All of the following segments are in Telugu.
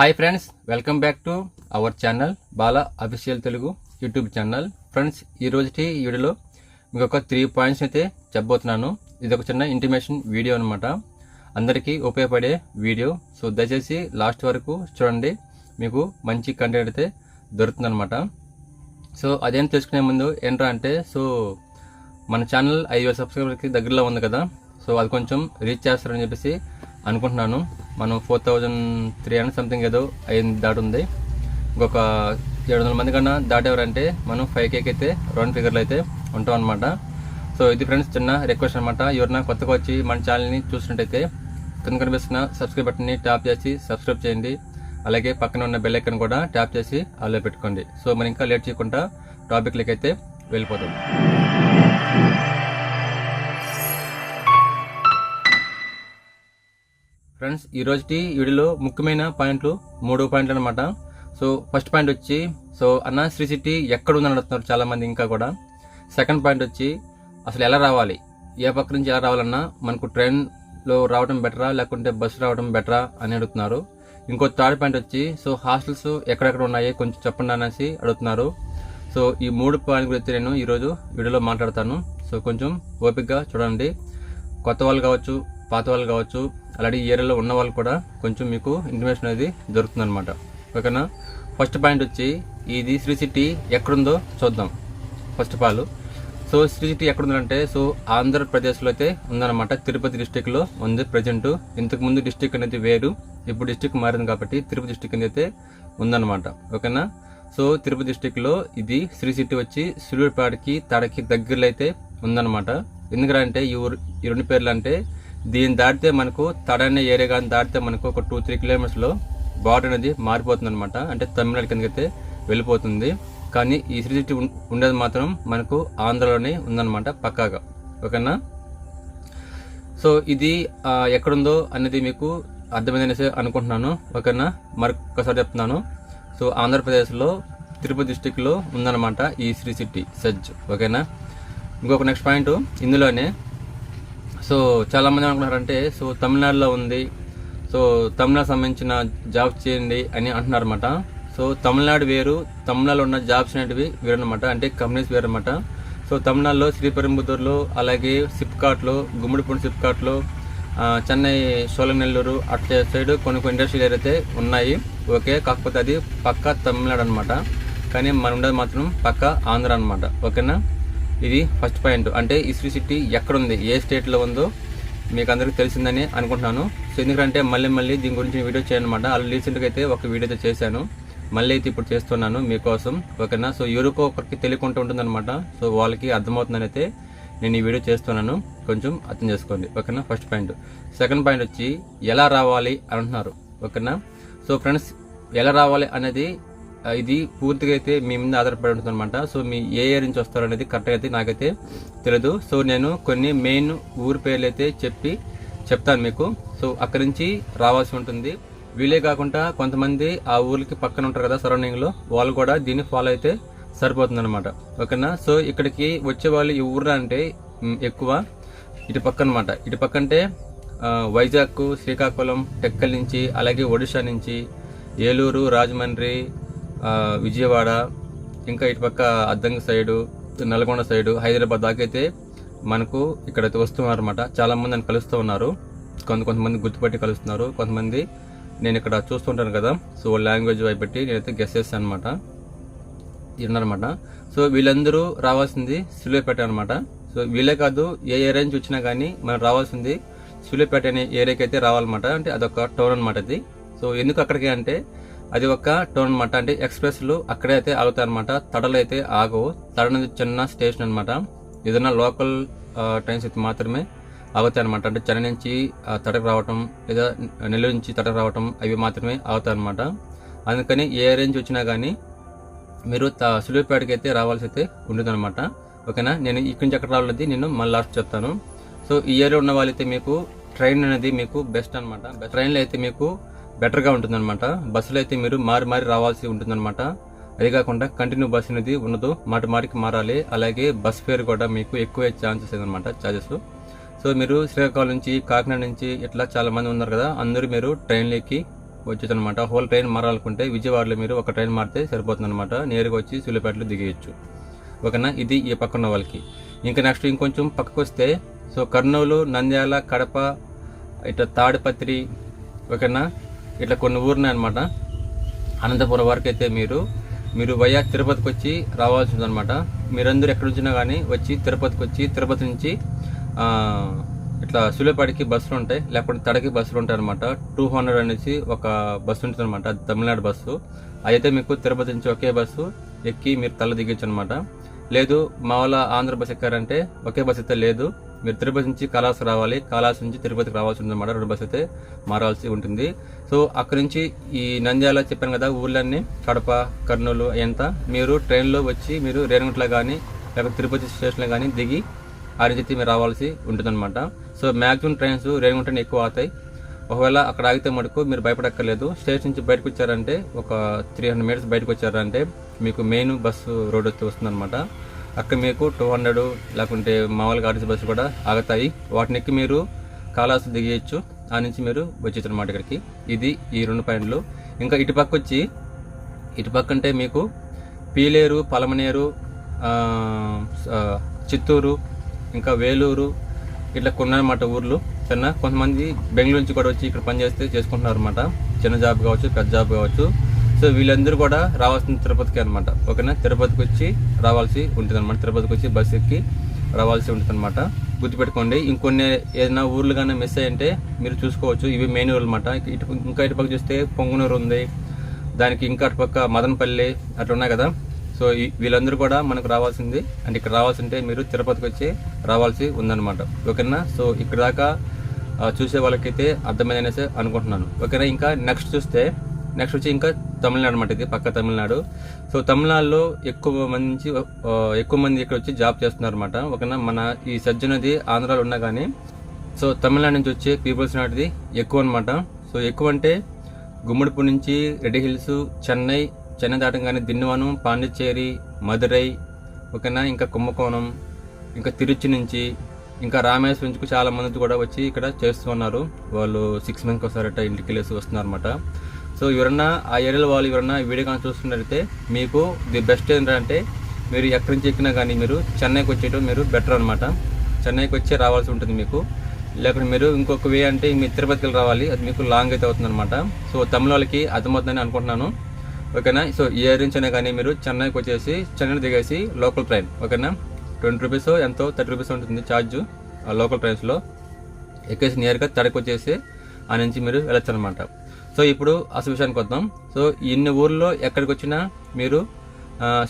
Hi friends welcome back to our channel Bala official Telugu YouTube channel friends ఈ రోజుటి వీడియోలో మీకు ఒక త్రీ పాయింట్స్ అయితే చెప్పబోతున్నాను. ఇది ఒక చిన్న ఇంటిమేషన్ వీడియో అనమాట అందరికీ ఉపయోగపడే వీడియో సో దయచేసి లాస్ట్ వరకు చూడండి. మీకు మంచి కంటెంట్ అయితే దొరుకుతుందనమాట సో అదేం తెలుసుకునే ముందు ఏంట్రా అంటే సో మన ఛానల్ ఐదు వేల సబ్స్క్రైబర్కి దగ్గరలో ఉంది కదా. సో అది కొంచెం రీచ్ చేస్తారని చెప్పేసి అనుకుంటున్నాను. మనం four thousand three hundred something ఏదో అయింది దాటుంది. ఇంకొక ఏడు వందల మంది కన్నా దాటేవారంటే మనం ఫైవ్ కేకి అయితే రౌండ్ ఫిగర్లు అయితే ఉంటాం అనమాట సో ఇది ఫ్రెండ్స్ చిన్న రిక్వెస్ట్ అనమాట ఎవరైనా కొత్తగా వచ్చి మన ఛానల్ని చూసినట్టయితే కింద కనిపిస్తున్న సబ్స్క్రైబ్ బటన్ని ట్యాప్ చేసి సబ్స్క్రైబ్ చేయండి. అలాగే పక్కన ఉన్న బెల్ ఐకన్ కూడా ట్యాప్ చేసి ఆల్లో పెట్టుకోండి. సో మనం ఇంకా లేట్ చేయకుండా టాపిక్లకి అయితే వెళ్ళిపోతాం ఫ్రెండ్స్ ఈ రోజుటి వీడియోలో ముఖ్యమైన పాయింట్లు మూడు పాయింట్లు అనమాట సో ఫస్ట్ పాయింట్ వచ్చి సో అన్న శ్రీ సిటీ ఎక్కడ ఉందని అడుగుతున్నారు చాలా మంది ఇంకా కూడా. సెకండ్ పాయింట్ వచ్చి అసలు ఎలా రావాలి? ఏ పక్క నుంచి ఎలా రావాలన్నా మనకు ట్రైన్లో రావడం బెటరా లేకుంటే బస్సు రావడం బెటరా అని అడుగుతున్నారు. ఇంకో థర్డ్ పాయింట్ వచ్చి సో హాస్టల్స్ ఎక్కడెక్కడ ఉన్నాయి కొంచెం చెప్పండి అనేసి అడుగుతున్నారు. సో ఈ మూడు పాయింట్ గురించి నేను ఈరోజు వీడియోలో మాట్లాడతాను. సో కొంచెం ఓపిక్గా చూడండి. కొత్త వాళ్ళు కావచ్చు పాత వాళ్ళు కావచ్చు అలాగే ఈ ఏరియాలో ఉన్న వాళ్ళు కూడా కొంచెం మీకు ఇన్ఫర్మేషన్ అనేది దొరుకుతుంది అనమాట ఓకేనా? ఫస్ట్ పాయింట్ వచ్చి ఇది శ్రీ సిటీ ఎక్కడుందో చూద్దాం. First of all so Sri City ఎక్కడుందంటే సో ఆంధ్రప్రదేశ్లో అయితే ఉందన్నమాట. తిరుపతి డిస్టిక్లో ఉంది ప్రజెంట్ ఇంతకు ముందు డిస్టిక్ అనేది వేరు ఇప్పుడు డిస్టిక్ మారింది కాబట్టి తిరుపతి డిస్టిక్ అనేది అయితే ఉందన్నమాట. ఓకేనా? సో తిరుపతి డిస్టిక్లో ఇది శ్రీ సిటీ వచ్చి సూర్యుడిపాడికి తడకి దగ్గరలో అయితే ఉందన్నమాట. ఎందుకంటే ఈ ఊరు ఈ రెండు పేర్లు అంటే దీన్ని దాటితే మనకు తడ ఏరియా కానీ దాటితే మనకు ఒక టూ త్రీ కిలోమీటర్స్లో బార్డర్ అనేది మారిపోతుంది అనమాట అంటే తమిళనాడు కిందకైతే వెళ్ళిపోతుంది. కానీ ఈ శ్రీ సిటీ ఉండేది మాత్రం మనకు ఆంధ్రలోనే ఉందన్నమాట పక్కాగా. ఓకేనా? సో ఇది ఎక్కడుందో అనేది మీకు అర్థమైందనేసి అనుకుంటున్నాను. ఓకేనా? మరొకసారి చెప్తున్నాను. సో ఆంధ్రప్రదేశ్లో తిరుపతి డిస్టిక్లో ఉందన్నమాట ఈ శ్రీ సిటీ సజ్జ్ ఓకేనా? ఇంకొక నెక్స్ట్ పాయింట్ ఇందులోనే సో చాలా మంది అనుకుంటున్నారంటే సో తమిళనాడులో ఉంది. సో తమిళనాడు సంబంధించిన జాబ్ చేయండి అని అంటున్నారు అనమాట సో తమిళనాడు వేరు తమిళనాడులో ఉన్న జాబ్స్ అనేటివి వేరు అనమాట అంటే కంపెనీస్ వేరు అనమాట సో తమిళనాడులో శ్రీపెరంబుదూరులో అలాగే సిప్కాట్లో గుమ్మడిపూడి సిప్కాట్లో ఆ, చెన్నై సోలనెల్లూరు అట్లా సైడ్ కొన్ని కొన్ని ఇండస్ట్రీలు ఏదైతే ఉన్నాయి ఓకే కాకపోతే అది పక్క తమిళనాడు అనమాట కానీ మనం ఉండేది మాత్రం పక్క ఆంధ్ర అనమాట ఓకేనా? ఇది ఫస్ట్ పాయింట్ అంటే ఇస్రీ సిటీ ఎక్కడుంది? ఏ స్టేట్లో ఉందో మీకు అందరికీ తెలిసిందని అనుకుంటున్నాను. సో ఎందుకంటే మళ్ళీ మళ్ళీ దీని గురించి వీడియో చేయనమాట. అలా రీసెంట్గా అయితే ఒక వీడియో అయితే చేశాను. మళ్ళీ అయితే ఇప్పుడు చేస్తున్నాను మీకోసం. ఓకేనా? సో ఎవరికో ఒకరికి తెలియకుండా ఉంటుందన్నమాట. సో వాళ్ళకి అర్థమవుతుందని అయితే నేను ఈ వీడియో చేస్తున్నాను. కొంచెం అర్థం చేసుకోండి. ఓకేనా? ఫస్ట్ పాయింట్ సెకండ్ పాయింట్ వచ్చి ఎలా రావాలి అని అంటున్నారు. ఓకేనా? సో ఫ్రెండ్స్ ఎలా రావాలి అనేది ఇది పూర్తిగా అయితే మీ మీద ఆధారపడి ఉంటుంది అనమాట సో మీ ఏ ఏరియా నుంచి వస్తారు అనేది కరెక్ట్గా అయితే నాకైతే తెలియదు సో నేను కొన్ని మెయిన్ ఊరి పేర్లు అయితే చెప్పి చెప్తాను మీకు. సో అక్కడి నుంచి రావాల్సి ఉంటుంది. వీలే కాకుండా కొంతమంది ఆ ఊరికి పక్కన ఉంటారు కదా సరౌండింగ్లో వాళ్ళు కూడా దీన్ని ఫాలో అయితే సరిపోతుంది అనమాట ఓకేనా? సో ఇక్కడికి వచ్చే వాళ్ళు ఈ ఊరు అంటే ఎక్కువ ఇటు పక్క అనమాట ఇటు పక్క అంటే వైజాగ్ శ్రీకాకుళం టెక్కల్ నుంచి అలాగే ఒడిషా నుంచి ఏలూరు రాజమండ్రి విజయవాడ ఇంకా ఇటుపక్క అద్దంకి సైడు నల్గొండ సైడు హైదరాబాద్ దాకా అయితే మనకు ఇక్కడ వస్తున్నారు అనమాట చాలామంది నన్ను కలుస్తూ ఉన్నారు. కొంత కొంతమంది గుర్తుపట్టి కలుస్తున్నారు. కొంతమంది నేను ఇక్కడ చూస్తుంటాను కదా. సో లాంగ్వేజ్ వైపెట్టి నేనైతే గెస్ చేస్తాను అనమాట ఉన్నారనమాట సో వీళ్ళందరూ రావాల్సింది సులువుపేట అనమాట సో వీళ్ళే కాదు ఏ ఏరియా నుంచి వచ్చినా కానీ మనం రావాల్సింది సులువుపేట అనే ఏరియాకి అయితే రావాలన్నమాట. అంటే అదొక టౌన్ అనమాట అది సో ఎందుకు అక్కడికి అంటే అది ఒక టోన్ అనమాట అంటే ఎక్స్ప్రెస్లు అక్కడే అయితే ఆగుతాయి అనమాట తడలు అయితే ఆగవు. తడనది చిన్న స్టేషన్ అనమాట ఏదైనా లోకల్ ట్రైన్స్ అయితే మాత్రమే ఆగుతాయి అనమాట అంటే చెన్నై నుంచి తడకు రావటం లేదా నెల్లూరు నుంచి తడకు రావటం అవి మాత్రమే ఆగుతాయి అనమాట అందుకని ఏ ఏరియా నుంచి వచ్చినా కానీ మీరు సులువుపేటకి అయితే రావాల్సి అయితే ఉండదనమాట ఓకేనా? నేను ఇక్కడి నుంచి ఎక్కడ రావాలనేది నేను మళ్ళీ లాస్ట్ చెప్తాను. సో ఈ ఏరియా ఉన్న వాళ్ళైతే మీకు ట్రైన్ అనేది మీకు బెస్ట్ అనమాట ట్రైన్లో అయితే మీకు బెటర్గా ఉంటుందన్నమాట. బస్సులో అయితే మీరు మారి మారి రావాల్సి ఉంటుందన్నమాట. అదే కాకుండా కంటిన్యూ బస్ అనేది ఉండదు మాటి మాటికి మారాలి. అలాగే బస్ ఫేర్ కూడా మీకు ఎక్కువ ఛాన్సెస్ అనమాట ఛార్జెస్. సో మీరు శ్రీకాకుళం నుంచి కాకినాడ నుంచి ఇట్లా చాలా మంది ఉన్నారు కదా అందరూ మీరు ట్రైన్లోకి వచ్చేది అనమాట హోల్ ట్రైన్ మారాలనుకుంటే విజయవాడలో మీరు ఒక ట్రైన్ మారితే సరిపోతుంది అనమాట నేరుగా వచ్చి సూలిపేటలో దిగేయచ్చు. ఓకేనా? ఇది ఈ పక్కన వాళ్ళకి. ఇంకా నెక్స్ట్ ఇంకొంచెం పక్కకు వస్తే సో కర్నూలు నంద్యాల కడప ఇట్లా తాడిపత్రి ఓకేనా? ఇట్లా కొన్ని ఊరున్నాయి అనమాట అనంతపురం వరకు అయితే మీరు మీరు వయా తిరుపతికి వచ్చి రావాల్సి ఉందన్నమాట. మీరందరూ ఎక్కడి నుంచినా కానీ వచ్చి తిరుపతికి వచ్చి తిరుపతి నుంచి ఇట్లా సులేపాడికి బస్సులు ఉంటాయి లేకపోతే తడకి బస్సులు ఉంటాయి అనమాట టూ హండ్రెడ్ అనేసి ఒక బస్సు ఉంటుంది అనమాట తమిళనాడు బస్సు. అయితే మీకు తిరుపతి నుంచి ఒకే బస్సు ఎక్కి మీరు తల దిగొచ్చు అనమాట లేదు మా వాళ్ళ ఆంధ్ర బస్ ఎక్కారంటే ఒకే బస్ అయితే లేదు. మీరు తిరుపతి నుంచి కలాస్ రావాలి. కలాస్ నుంచి తిరుపతికి రావాల్సి ఉంది అనమాట రెండు బస్ అయితే మారాల్సి ఉంటుంది. సో అక్కడి నుంచి ఈ నంద్యాల చెప్పాను కదా ఊర్లన్నీ కడప కర్నూలు ఎంత మీరు ట్రైన్లో వచ్చి మీరు రేణుగుంట్ల కానీ లేకపోతే తిరుపతి స్టేషన్లో కానీ దిగి ఆ నుంచి మీరు రావాల్సి ఉంటుందన్నమాట. సో మ్యాక్సిమం ట్రైన్స్ రేణుగుంటనే ఎక్కువ అవుతాయి ఒకవేళ అక్కడ ఆగితే మటుకు మీరు భయపడక్కర్లేదు. స్టేషన్ నుంచి బయటకు వచ్చారంటే ఒక త్రీ హండ్రెడ్ మీటర్స్ బయటకు వచ్చారంటే మీకు మెయిన్ బస్సు రోడ్ వచ్చి వస్తుందన్నమాట. అక్కడ మీకు టూ హండ్రెడ్ లేకుంటే మామూలుగా ఆర్టీసీ బస్సులు కూడా ఆగుతాయి. వాటిని ఎక్కి మీరు కాలాసు దిగేయచ్చు. ఆ నుంచి మీరు వచ్చేచ్చు అనమాట ఇక్కడికి. ఇది ఈ రెండు పాయింట్లు. ఇంకా ఇటు పక్క వచ్చి ఇటు పక్క అంటే మీకు పీలేరు పలమనేరు చిత్తూరు ఇంకా వేలూరు ఇట్లా కొన్నాయన్నమాట ఊర్లు. చిన్న కొంతమంది బెంగళూరు నుంచి కూడా వచ్చి ఇక్కడ పనిచేస్తే చేసుకుంటున్నారు అనమాట చిన్న జాబ్ కావచ్చు పెద్ద జాబ్ కావచ్చు. సో వీళ్ళందరూ కూడా రావాల్సిన తిరుపతికి అనమాట ఓకేనా? తిరుపతికి వచ్చి రావాల్సి ఉంటుంది అనమాట తిరుపతికి వచ్చి బస్ ఎక్కి రావాల్సి ఉంటుంది అనమాట గుర్తుపెట్టుకోండి ఇంకొన్ని ఏదైనా ఊర్లు కానీ మిస్ అయ్యంటే మీరు చూసుకోవచ్చు. ఇవి మెయిన్ ఊర్లు అనమాట ఇటు ఇంకా ఇటుపక్క చూస్తే పొంగునూరు ఉంది. దానికి ఇంకా అటుపక్క మదనపల్లి అట్లా ఉన్నాయి కదా. సో ఈ- వీళ్ళందరూ కూడా మనకు రావాల్సింది. అండ్ ఇక్కడ రావాల్సింటే మీరు తిరుపతికి వచ్చి రావాల్సి ఉందన్నమాట. ఓకేనా? సో ఇక్కడ దాకా చూసే వాళ్ళకైతే అర్థమైందనేసి అనుకుంటున్నాను. ఓకేనా? ఇంకా నెక్స్ట్ చూస్తే నెక్స్ట్ వచ్చి ఇంకా తమిళనాడు అనమాట ఇది పక్క తమిళనాడు. సో తమిళనాడులో ఎక్కువ మంది నుంచి, ఎక్కువ మంది ఇక్కడ వచ్చి జాబ్ చేస్తున్నారు అనమాట ఓకేనా మన ఈ సజ్జనది ఆంధ్రాలో ఉన్నా కానీ సో తమిళనాడు నుంచి వచ్చే పీపుల్స్ నాటిది ఎక్కువ అనమాట సో ఎక్కువ అంటే గుమ్మడిపూడి నుంచి రెడ్డి హిల్స్ చెన్నై చెన్నై దాటంగానే దిన్నవనం పాండిచ్చేరి మదురై ఓకేనా? ఇంకా కుంభకోణం ఇంకా తిరుచి నుంచి ఇంకా రామేశ్వరం నుంచి చాలా మంది కూడా వచ్చి ఇక్కడ చేస్తూ ఉన్నారు. వాళ్ళు సిక్స్ మంత్స్కి ఒకసారి ఇంటికి వెళ్ళేసి వస్తున్నారు అనమాట సో ఎవరన్నా ఆ ఏరియాలో వాళ్ళు ఎవరన్నా వీడియో కానీ చూస్తున్నట్టయితే మీకు ది బెస్ట్ ఏంటంటే మీరు ఎక్కడి నుంచి ఎక్కినా కానీ మీరు చెన్నైకి వచ్చేటప్పుడు మీరు బెటర్ అనమాట చెన్నైకి వచ్చే రావాల్సి ఉంటుంది మీకు. లేకుంటే మీరు ఇంకొక వే అంటే మీరు తిరుపతికి వెళ్ళి రావాలి. అది మీకు లాంగ్ అయితే అవుతుందన్నమాట సో తమిళ వాళ్ళకి అర్థమవుతుందని అనుకుంటున్నాను. ఓకేనా? సో ఏ నుంచి అయినా కానీ మీరు చెన్నైకి వచ్చేసి చెన్నై దిగేసి లోకల్ ట్రైన్. ఓకేనా? ట్వంటీ రూపీస్ ఎంతో థర్టీ రూపీస్ ఉంటుంది ఛార్జ్ ఆ లోకల్ ట్రైన్స్లో. ఎక్కేసి నియర్గా తడకొచ్చేసి ఆ నుంచి మీరు వెళ్ళొచ్చు అనమాట సో ఇప్పుడు అసలు విషయానికి వద్దాం. సో ఇన్ని ఊర్లో ఎక్కడికి వచ్చినా మీరు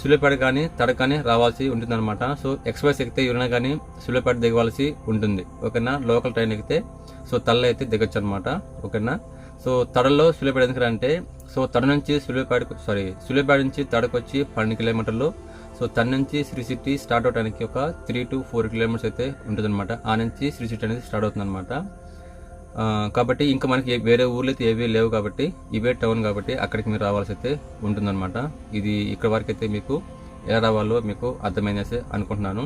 సులేపేట కానీ తడ కానీ రావాల్సి ఉంటుంది అనమాట సో ఎక్స్ప్రెస్ ఎక్కితే ఎవరైనా కానీ సులేపేట దిగవలసి ఉంటుంది. ఓకేనా? లోకల్ ట్రైన్ ఎక్కితే సో తల్ల అయితే దిగొచ్చు అనమాట ఓకేనా? సో తడలో సులేపేట ఎందుకు అంటే సో తడ నుంచి సులేపేట సారీ సులేపేట నుంచి తడకు వచ్చి పన్నెండు కిలోమీటర్లు. సో తన నుంచి శ్రీ సిటీ స్టార్ట్ అవడానికి ఒక త్రీ టు ఫోర్ కిలోమీటర్స్ అయితే ఉంటుందన్నమాట. ఆ నుంచి శ్రీ సిటీ అనేది స్టార్ట్ అవుతుందన్నమాట. అనమాట కాబట్టి ఇంకా మనకి వేరే ఊర్లు అయితే ఏవి లేవు కాబట్టి ఇవే టౌన్ కాబట్టి అక్కడికి మీరు రావాల్సి అయితే ఉంటుందన్నమాట. ఇది ఇక్కడ వరకు అయితే మీకు ఎలా రావాలో మీకు అర్థమైందేసి అనుకుంటున్నాను.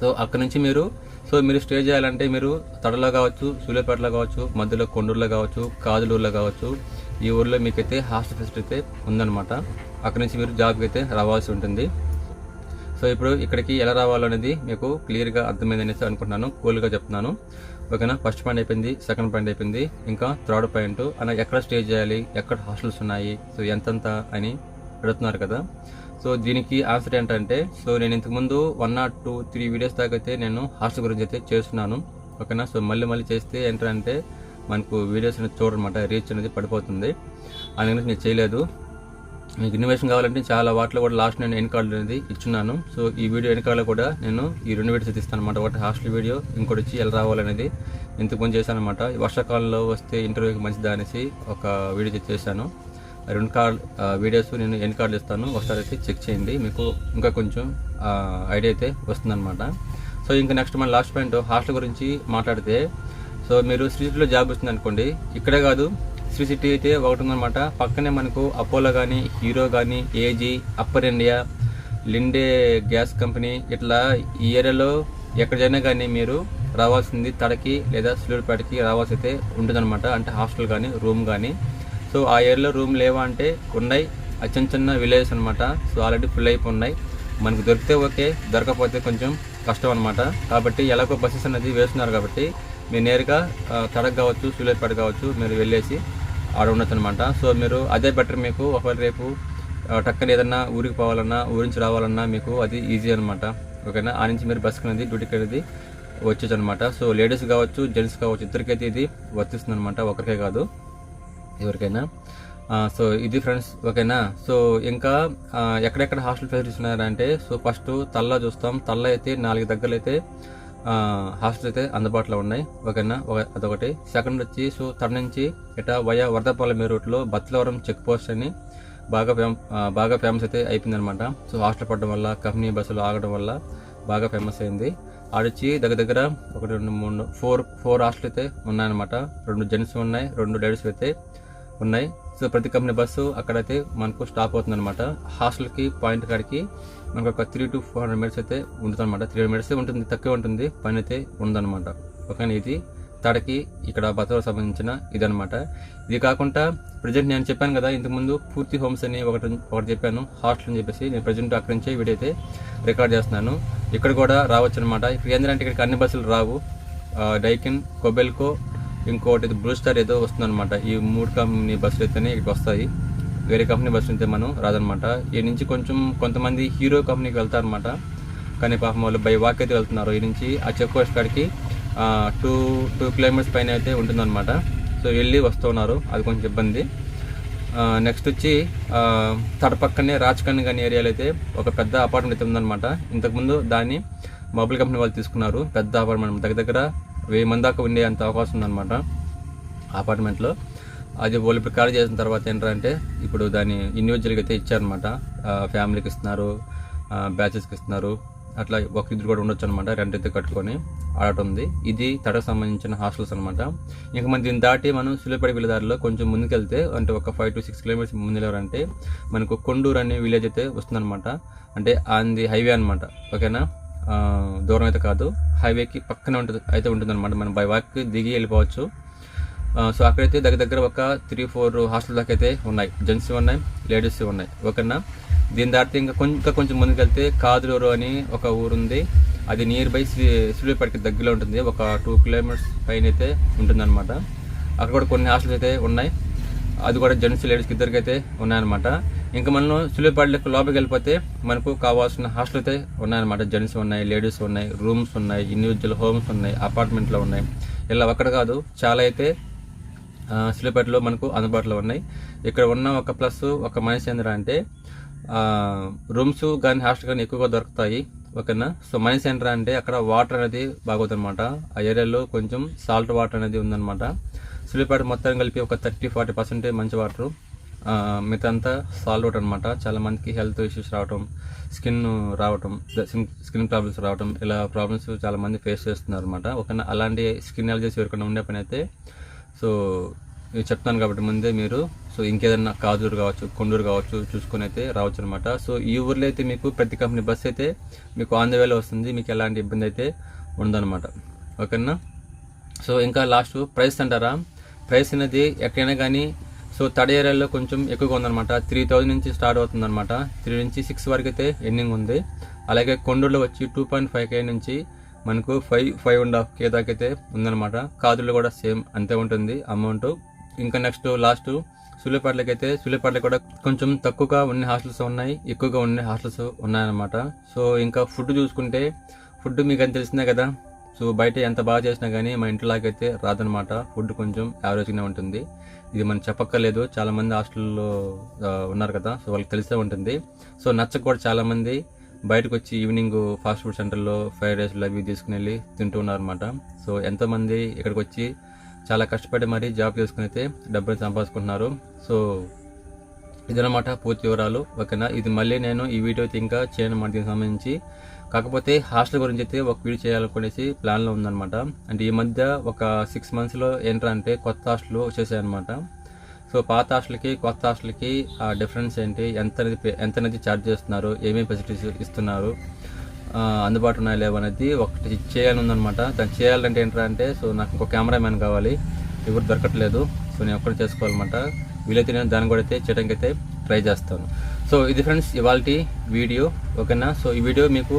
సో అక్కడ నుంచి మీరు సో మీరు స్టే చేయాలంటే మీరు తడలో కావచ్చు సూర్యాపేటలో కావచ్చు మధ్యలో కొండూరులో కావచ్చు కాదులూరులో కావచ్చు ఈ ఊర్లో మీకైతే హాస్టల్ ఫెసిలిటీ అయితే ఉందన్నమాట. అక్కడ నుంచి మీరు జాబ్కి అయితే రావాల్సి ఉంటుంది. సో ఇప్పుడు ఇక్కడికి ఎలా రావాలనేది మీకు క్లియర్గా అర్థమైందనేసి అనుకుంటున్నాను. కూల్గా చెప్తున్నాను. ఓకేనా? ఫస్ట్ పాయింట్ అయిపోయింది సెకండ్ పాయింట్ అయిపోయింది. ఇంకా థర్డ్ పాయింట్ అలా ఎక్కడ స్టే చేయాలి ఎక్కడ హాస్టల్స్ ఉన్నాయి సో ఎంతంత అని అడుగుతున్నారు కదా. సో దీనికి ఆన్సర్ ఏంటంటే సో నేను ఇంతకుముందు one not two three videos దాకా అయితే నేను హాస్టల్ గురించి అయితే చేస్తున్నాను. ఓకేనా? సో మళ్ళీ మళ్ళీ చేస్తే ఏంటంటే మనకు వీడియోస్ అనేది చూడనమాట రీచ్ అనేది పడిపోతుంది. అందుకని నేను చేయలేదు. మీకు ఇన్ఫర్మేషన్ కావాలంటే చాలా వాటిలో కూడా లాస్ట్ నేను ఎన్ కార్డు అనేది ఇచ్చున్నాను. సో ఈ వీడియో వెనకాల కూడా నేను ఈ రెండు వీడియోస్ ఇస్తాను అనమాట ఒకటి హాస్టల్ వీడియో ఇంకోటి వచ్చి ఎలా రావాలనేది ఇంతకు పని చేశాను అనమాట వర్షాకాలంలో వస్తే ఇంటర్వ్యూకి మంచిదా అనేసి ఒక వీడియో చేశాను. ఆ రెండు కార్డ్ వీడియోస్ నేను ఎన్ కార్డులు ఇస్తాను ఒకసారి అయితే చెక్ చేయండి. మీకు ఇంకా కొంచెం ఐడియా అయితే వస్తుందన్నమాట. సో ఇంకా నెక్స్ట్ మన లాస్ట్ పాయింట్ హాస్టల్ గురించి మాట్లాడితే సో మీరు శ్రీ జాబ్ వస్తుంది అనుకోండి ఇక్కడే కాదు శ్రీ సిటీ అయితే ఒకటి ఉందన్నమాట పక్కనే మనకు అపోలో కానీ హీరో కానీ AG upper India Linde gas company ఇట్లా ఈ ఏరియాలో ఎక్కడైనా కానీ మీరు రావాల్సింది తడకి లేదా సులూరుపేటకి రావాల్సి అయితే ఉంటుందన్నమాట. అంటే హాస్టల్ కానీ రూమ్ కానీ సో ఆ ఏరియాలో రూమ్ లేవా అంటే ఉన్నాయి. చిన్న చిన్న విలేజెస్ అనమాట సో ఆల్రెడీ ఫుల్ అయిపోయి ఉన్నాయి మనకు దొరికితే ఓకే దొరకకపోతే కొంచెం కష్టం అనమాట కాబట్టి ఎలాగో బస్సెస్ అనేది వేస్తున్నారు కాబట్టి మీరు నేరుగా ఆ, తడక్ కావచ్చు సూలేపేట కావచ్చు మీరు వెళ్ళేసి ఆడ ఉండొచ్చు అనమాట సో మీరు అదే బెటర్ మీకు ఒకవేళ రేపు టక్కన ఏదన్నా ఊరికి పోవాలన్నా ఊరి నుంచి రావాలన్నా మీకు అది ఈజీ అనమాట ఓకేనా? ఆ నుంచి మీరు బస్కి అనేది డ్యూటీకి అనేది వచ్చేచ్చు అనమాట సో లేడీస్ కావచ్చు జెంట్స్ కావచ్చు ఇద్దరికైతే ఇది వర్తిస్తుంది అనమాట ఒకరికే కాదు ఎవరికైనా. సో ఇది ఫ్రెండ్స్ ఓకేనా? సో ఇంకా ఎక్కడెక్కడ హాస్టల్ ఫెసిలిటీస్ ఉన్నాయంటే సో ఫస్ట్ తల్లా చూస్తాం. తల్ల అయితే నాలుగు దగ్గరలు అయితే హాస్టల్ అయితే అందుబాటులో ఉన్నాయి. ఓకేనా? ఒక- అదొకటి. సెకండ్ వచ్చి సో తన నుంచి ఇట వయా వరదపాలెం రూట్లో బత్లవరం చెక్ పోస్ట్ అని బాగా ఫేమ- బాగా ఫేమస్ అయితే అయిపోయింది అనమాట సో హాస్టల్ పడడం వల్ల కంపెనీ బస్సులు ఆగడం వల్ల బాగా ఫేమస్ అయింది. ఆడొచ్చి దగ్గర దగ్గర ఒకటి రెండు మూడు ఫోర్ ఫోర్ హాస్టల్ అయితే ఉన్నాయన్నమాట. రెండు జెంట్స్ ఉన్నాయి రెండు లేడీస్ అయితే ఉన్నాయి. సో ప్రతి కంపెనీ బస్సు అక్కడైతే మనకు స్టాప్ అవుతుంది అనమాట హాస్టల్కి పాయింట్ కాడికి మనకు ఒక three to four hundred minutes అయితే ఉంటుంది అనమాట త్రీ హండ్రెడ్ మినిట్స్ ఉంటుంది తక్కువ ఉంటుంది పని అయితే ఉందన్నమాట ఓకేనా ఇది? తడకి ఇక్కడ బతలకు సంబంధించిన ఇదనమాట ఇది కాకుండా ప్రజెంట్ నేను చెప్పాను కదా ఇంతకుముందు పూర్తి హోమ్స్ అని ఒకటి ఒకటి చెప్పాను. హాస్టల్ అని చెప్పేసి నేను ప్రజెంట్ అక్కడి నుంచే వీడియో అయితే రికార్డ్ చేస్తున్నాను. ఇక్కడ కూడా రావచ్చు అనమాట ఇక్కడ ఏంటంటే ఇక్కడికి అన్ని బస్సులు రావు. డైకిన్ కొబెల్కో ఇంకోటి బ్లూ స్టార్ ఏదో వస్తుందన్నమాట. ఈ మూడు కంపెనీ బస్సులు అయితేనే ఇక్కడికి వస్తాయి. వేరే కంపెనీ బస్సులు అయితే మనం రాదనమాట ఈ నుంచి కొంచెం కొంతమంది హీరో కంపెనీకి వెళ్తారనమాట కానీ పాపం వాళ్ళు బై వాక్ అయితే వెళ్తున్నారు. ఈ నుంచి ఆ చెక్ పోస్ట్ కాడికి టూ టూ కిలోమీటర్స్ పైన అయితే ఉంటుందన్నమాట. సో వెళ్ళి వస్తూ ఉన్నారు. అది కొంచెం ఇబ్బంది. నెక్స్ట్ వచ్చి తడపక్కనే రాజకన్ కానీ ఏరియాలో అయితే ఒక పెద్ద అపార్ట్మెంట్ అయితే ఉందన్నమాట. ఇంతకుముందు దాన్ని మొబైల్ కంపెనీ వాళ్ళు తీసుకున్నారు. పెద్ద అపార్ట్మెంట్ దగ్గర దగ్గర వెయ్యి మంది దాకా ఉండే అంత అవకాశం ఉందన్నమాట అపార్ట్మెంట్లో అది వాళ్ళు ఇప్పుడు ఖాళీ చేసిన తర్వాత ఏంటంటే ఇప్పుడు దాన్ని ఇండివిజువల్గా అయితే ఇచ్చారనమాట ఫ్యామిలీకి ఇస్తున్నారు బ్యాచెస్కి ఇస్తున్నారు. అట్లా ఒక ఇద్దరు కూడా ఉండొచ్చు అనమాట రెంట్ అయితే కట్టుకొని ఆడటం ఉంది. ఇది తడకు సంబంధించిన హాస్టల్స్ అనమాట ఇంకా మనం దీన్ని దాటి మనం సులుపడి వెళ్ళదారిలో కొంచెం ముందుకెళ్తే అంటే ఒక ఫైవ్ టు సిక్స్ కిలోమీటర్స్ ముందుకెళ్ళారంటే మనకు కొండూరు అనే విలేజ్ అయితే వస్తుందన్నమాట. అంటే ఆన్ ది హైవే అనమాట ఓకేనా? దూరం అయితే కాదు. హైవేకి పక్కనే ఉంటుంది అయితే ఉంటుందన్నమాట. మనం బై వాక్ దిగి వెళ్ళిపోవచ్చు. సో అక్కడైతే దగ్గర దగ్గర ఒక త్రీ ఫోర్ హాస్టల్ దాకా అయితే ఉన్నాయి. జెంట్స్ ఉన్నాయి లేడీస్ ఉన్నాయి. ఓకేనా? దీని దాటితే ఇంకా కొంచెం ఇంకా కొంచెం ముందుకెళ్తే కాదులూరు అని ఒక ఊరు ఉంది అది నియర్ బై సూర్యపేటకి దగ్గరలో ఉంటుంది. ఒక టూ కిలోమీటర్స్ పైన అయితే ఉంటుందన్నమాట. అక్కడ కూడా కొన్ని హాస్టల్స్ అయితే ఉన్నాయి. అది కూడా జెంట్స్ లేడీస్కి ఇద్దరికి అయితే ఉన్నాయన్నమాట. ఇంకా మనం సులువుపాడులకు లోపలికి వెళ్ళిపోతే మనకు కావాల్సిన హాస్టల్ అయితే ఉన్నాయన్నమాట. జెంట్స్ ఉన్నాయి లేడీస్ ఉన్నాయి రూమ్స్ ఉన్నాయి ఇండివిజువల్ హోమ్స్ ఉన్నాయి అపార్ట్మెంట్లో ఉన్నాయి. ఇలా ఒక్కడ కాదు చాలా అయితే సులువుపేటలో మనకు అందుబాటులో ఉన్నాయి. ఇక్కడ ఉన్న ఒక ప్లస్ ఒక మనిషి ఏంద్రా అంటే రూమ్స్ కానీ హాస్టల్ కానీ ఎక్కువగా దొరుకుతాయి. ఓకేనా? సో మనీ సెంటర్ అంటే అక్కడ వాటర్ అనేది బాగోదన్నమాట. ఆ ఏరియాలో కొంచెం సాల్ట్ వాటర్ అనేది ఉందన్నమాట. సులిపేట మొత్తం కలిపి ఒక థర్టీ ఫార్టీ పర్సెంట్ మంచి వాటర్ మిగతా సాల్వ్ అవుట్ అనమాట చాలా మందికి హెల్త్ ఇష్యూస్ రావటం స్కిన్ రావటం స్కిన్ ప్రాబ్లమ్స్ రావటం ఇలా ప్రాబ్లమ్స్ చాలామంది ఫేస్ చేస్తున్నారు అనమాట ఓకేనా అలాంటి స్కిన్ ఎలర్జీస్ ఎవరికైనా ఉండే పని అయితే సో ఇది చెప్తాను కాబట్టి ముందే మీరు సో ఇంకేదన్నా కాజూరు కావచ్చు కొండూరు కావచ్చు చూసుకొని అయితే రావచ్చు అనమాట సో ఈ ఊర్లో అయితే మీకు ప్రతి కంపెనీ బస్ అయితే మీకు ఆన్ ద వేలో వస్తుంది మీకు ఎలాంటి ఇబ్బంది అయితే ఉండదన్నమాట. ఓకేనా? సో ఇంకా లాస్ట్ ప్రైస్ అంటారా? ప్రైస్ అనేది ఎక్కడైనా కానీ సో థర్డ్ ఏరియాలో కొంచెం ఎక్కువగా ఉందన్నమాట. త్రీ థౌజండ్ నుంచి స్టార్ట్ అవుతుందన్నమాట. త్రీ నుంచి సిక్స్ వరకు అయితే ఎండింగ్ ఉంది. అలాగే కొండూరులో వచ్చి టూ పాయింట్ ఫైవ్ కే నుంచి మనకు five five and half K దాకా అయితే ఉందన్నమాట. కాదులు కూడా సేమ్ అంతే ఉంటుంది అమౌంట్. ఇంకా నెక్స్ట్ లాస్ట్ సులుపేటలకి అయితే సులుపేటలో కూడా కొంచెం తక్కువగా ఉన్న హాస్టల్స్ ఉన్నాయి ఎక్కువగా ఉన్న హాస్టల్స్ ఉన్నాయన్నమాట. సో ఇంకా ఫుడ్ చూసుకుంటే ఫుడ్ మీకు అని తెలిసిందే కదా? సో బయట ఎంత బాగా చేసినా కానీ మా ఇంట్లోకైతే రాదనమాట ఫుడ్ కొంచెం యావరేజ్గానే ఉంటుంది. ఇది మనం చెప్పక్కర్లేదు. చాలామంది హాస్టల్లో ఉన్నారు కదా. సో వాళ్ళకి తెలిసే ఉంటుంది. సో నచ్చక కూడా చాలామంది బయటకు వచ్చి ఈవినింగ్ ఫాస్ట్ ఫుడ్ సెంటర్లో ఫ్రైడ్ రైస్లు అవి తీసుకుని వెళ్ళి తింటూ ఉన్నారన్నమాట. సో ఎంతోమంది ఇక్కడికి వచ్చి చాలా కష్టపడి మరీ జాబ్ చేసుకుని అయితే డబ్బులు సంపాదించుకుంటున్నారు. సో ఇదనమాట పూర్తి వివరాలు. ఓకేనా? ఇది మళ్ళీ నేను ఈ వీడియో అయితే ఇంకా చేయను. మాట దీనికి సంబంధించి కాకపోతే హాస్టల్ గురించి అయితే ఒక వీడియో చేయాలనుకునేసి ప్లాన్లో ఉందనమాట అంటే ఈ మధ్య ఒక సిక్స్ మంత్స్లో ఏంటంటే కొత్త హాస్టల్ వచ్చేసాయనమాట సో పాత హాస్టల్కి కొత్త హాస్టల్కి ఆ డిఫరెన్స్ ఏంటి? ఎంత అనేది ఎంత అనేది ఛార్జ్ చేస్తున్నారు? ఏమేమి ఫెసిలిటీస్ ఇస్తున్నారు? అందుబాటు అందుబాటులో ఉన్నాయా లేవు అనేది ఒకటి చేయాలని ఉందనమాట దాన్ని చేయాలంటే ఏంటంటే సో నాకు ఇంకో కెమెరామ్యాన్ కావాలి. ఎవరు దొరకట్లేదు. సో నేను ఒక్కటి చేసుకోవాలన్నమాట. వీలైతే నేను దాన్ని కూడా అయితే చేయడానికి అయితే ట్రై చేస్తాను. సో ఇది ఫ్రెండ్స్ ఇవాళ వీడియో ఓకేనా? సో ఈ వీడియో మీకు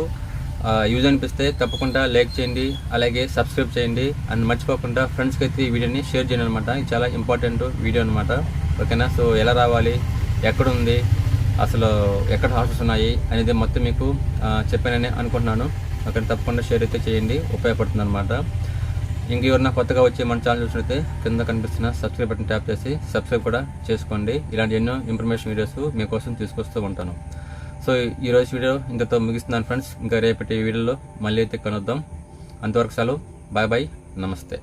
యూజ్ అనిపిస్తే తప్పకుండా లైక్ చేయండి అలాగే సబ్స్క్రైబ్ చేయండి అండ్ మర్చిపోకుండా ఫ్రెండ్స్కి అయితే ఈ వీడియోని షేర్ చేయండి అనమాట ఇది చాలా ఇంపార్టెంట్ వీడియో అనమాట ఓకేనా? సో ఎలా రావాలి ఎక్కడ ఉంది అసలు ఎక్కడ హాస్టల్స్ ఉన్నాయి అనేది మొత్తం మీకు చెప్పానని అనుకుంటున్నాను. అక్కడ తప్పకుండా షేర్ అయితే చేయండి ఉపయోగపడుతుంది అనమాట ఇంకెవరన్నా కొత్తగా వచ్చి మన ఛానల్ చూసినట్లయితే కింద కనిపిస్తున్న సబ్స్క్రైబ్ బటన్ ట్యాప్ చేసి సబ్స్క్రైబ్ కూడా చేసుకోండి. ఇలాంటి ఎన్నో ఇన్ఫర్మేషన్ వీడియోస్ మీకోసం తీసుకొస్తూ ఉంటాను. సో ఈ రోజు వీడియో ఇంతతో ముగిస్తున్నాను ఫ్రెండ్స్. ఇంకా రేపటి వీడియోలో మళ్ళీ అయితే కనుద్దాం అంతవరకు సెలవు. Bye bye. నమస్తే.